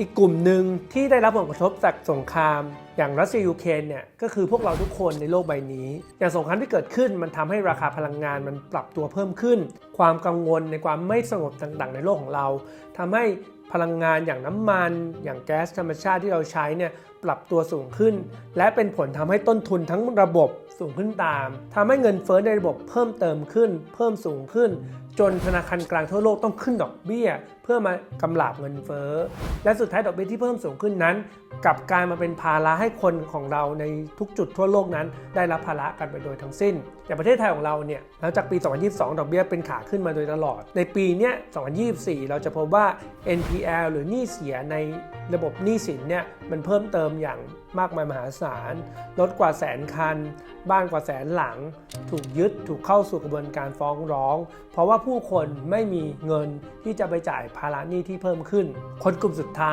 อีกกลุ่มหนึ่งที่ได้รับผลกระทบจากสงคราม อย่างรัสเซียยูเครนเนี่ยก็คือพวกเราทุกคนในโลกใบนี้ อย่างสงครามที่เกิดขึ้นมันทำให้ราคาพลังงานมันปรับตัวเพิ่มขึ้น ความกังวลในความไม่สงบต่างๆ ในโลกของเราทำให้พลังงานอย่างน้ำมัน อย่างแก๊สธรรมชาติที่เราใช้เนี่ยปรับตัวสูงขึ้น และเป็นผลทำให้ต้นทุนทั้งระบบ สูงขึ้นตามทำให้เงินเฟ้อในระบบเพิ่มเติมขึ้น เพิ่มสูงขึ้น จนธนาคารกลางทั่วโลกต้องขึ้นดอกเบี้ย เพื่อมากำลาบเงินเฟ้อและสุดท้ายดอกเบี้ยที่เพิ่มสูงขึ้นนั้น กับกายมาเป็นภาระให้คนของเราในทุกจุดทั่วโลกนั้น ได้รับภาระกันไปโดยทั้งสิ้นอย่างประเทศไทยของเราเนี่ยหลังจากปี 2022 ดอกเบี้ยเป็นขาขึ้นมาโดยตลอด ในปีเนี้ย2024 เราจะพบว่า NPL หรือหนี้เสียในระบบหนี้สินเนี่ยมันเพิ่มเติมอย่างมากมายมหาศาลรถกว่าแสนคัน บ้านกว่าแสนหลัง ถูกยึดถูกเข้าสู่กระบวนการฟ้องร้อง เพราะว่าผู้คนไม่มีเงินที่จะไปจ่ายภาระหนี้ที่เพิ่มขึ้น คนกลุ่มสุดท้าย